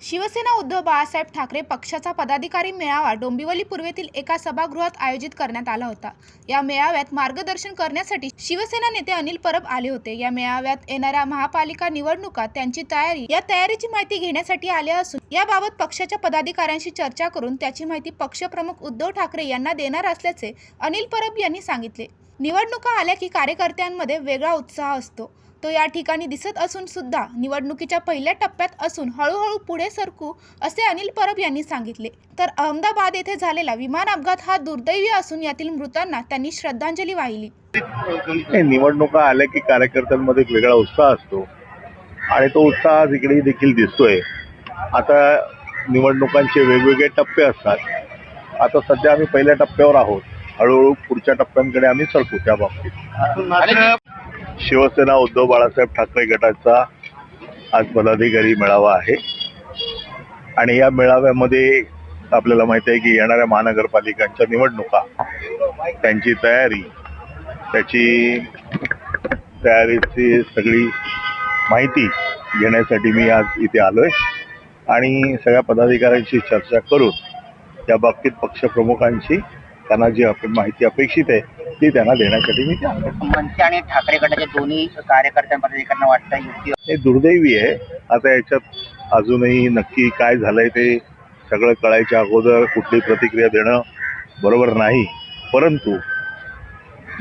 शिवसेना उद्धव बाळासाहेब ठाकरे पक्षाचा पदाधिकारी मेळावा डोंबिवली पूर्वेतील एका सभागृहात आयोजित करण्यात आला होता. या मेळाव्यात मार्गदर्शन करण्यासाठी शिवसेना नेते अनिल परब आले होते. या मेळाव्यात येणाऱ्या महापालिका निवडणुका त्यांची तयारी या तयारीची माहिती घेण्यासाठी आले असून याबाबत पक्षाच्या पदाधिकाऱ्यांशी चर्चा करून त्याची माहिती पक्षप्रमुख उद्धव ठाकरे यांना देणार असल्याचे अनिल परब यांनी सांगितले. निवडणुका आल्या की कार्यकर्त्यांमध्ये वेगळा उत्साह असतो. तो या ठिकाणी दिसत असून सुद्धा निवडणुकीच्या पहिल्या टप्प्यात असून हळूहळू पुढे सरकू असे अनिल परब यांनी सांगितले. तर अहमदाबाद येथे झालेला विमान अपघात हा दुर्दैवी असून यातील मृतांना त्यांनी श्रद्धांजली वाहिली. निवडणुका आल्या की कार्यकर्त्यांमध्ये एक वेगळा उत्साह असतो. आणि तो उत्साह आज इकडे देखील दिसतोय. आता निवडणुकांचे वेगवेगळे टप्पे असतात. आता सध्या आम्ही पहिल्या टप्प्यावर आहोत. हळूहळू पुढच्या टप्प्यांकडे आम्ही सरकू त्या बाबतीत. शिवसेना उद्धव बाळासाहेब ठाकरे गटाचा आज पदाधिकारी मेळावा आहे. आणि या मेळाव्यामध्ये आपल्याला माहिती आहे की येणाऱ्या महानगरपालिकांच्या निवडणुका त्यांची तयारी त्याची तयारीची सगळी माहिती घेण्यासाठी मी आज इथे आलो आहे आणि सगळ्या पदाधिकाऱ्यांशी चर्चा करून त्या बाबतीत पक्षप्रमुखांची त्यांना जी अप- माहिती अपेक्षित आहे ती त्यांना देण्यासाठी मी मनसे आणि ठाकरे गटाच्या दोन्ही कार्यकर्त्यांपदाधिकाऱ्यांना वाटतं युती हे दुर्दैवी आहे. आता याच्यात अजूनही नक्की काय झालंय ते सगळं कळायच्या अगोदर कुठली प्रतिक्रिया देणं बरोबर नाही. परंतु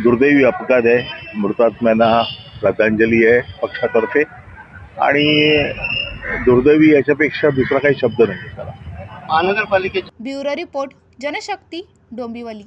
दुर्दैवी अपघात आहे. मृतात्म्यांना श्रद्धांजली आहे पक्षातर्फे. आणि दुर्दैवी याच्यापेक्षा दुसरा काही शब्द नाही. त्याला महानगरपालिकेची ब्युरो रिपोर्ट जनशक्ती डोंबिवली.